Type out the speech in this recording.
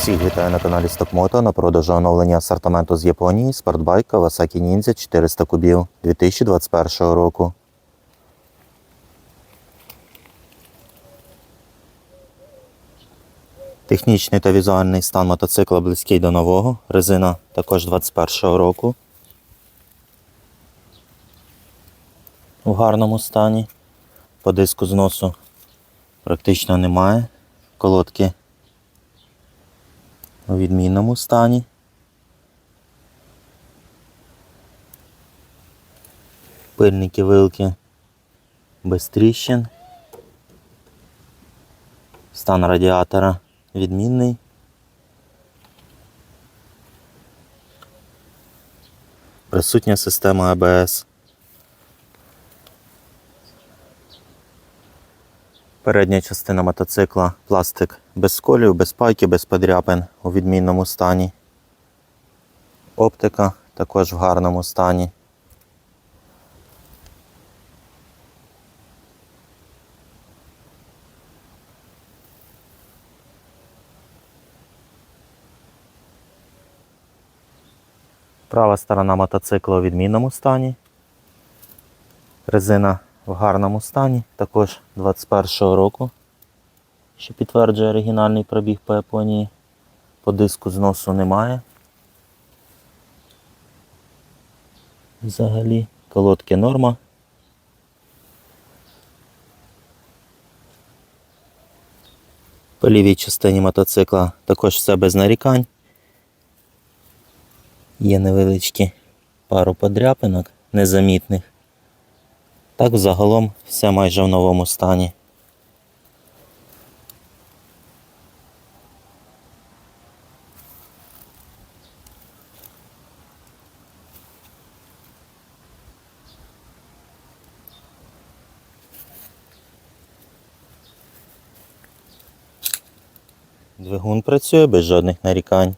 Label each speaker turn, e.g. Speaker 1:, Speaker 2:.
Speaker 1: Всіх вітаю на каналі Стокмото. На продажу оновлення асортименту з Японії спортбайк Kawasaki Ninja 400 кубів 2021 року. Технічний та візуальний стан мотоцикла близький до нового. Резина також 21 року. У гарному стані. По диску зносу практично немає. Колодки у відмінному стані. Пильники вилки без тріщин. Стан радіатора відмінний. Присутня система АБС. Передня частина мотоцикла пластик без сколів, без пайки, без подряпин у відмінному стані. Оптика також в гарному стані. Права сторона мотоцикла у відмінному стані. Резина в гарному стані, також 21-го року, що підтверджує оригінальний пробіг по Японії. По диску зносу немає. Взагалі, колодки норма. По лівій частині мотоцикла також все без нарікань. Є невеличкі пару подряпинок незамітних. Так, загалом все майже в новому стані. Двигун працює без жодних нарікань.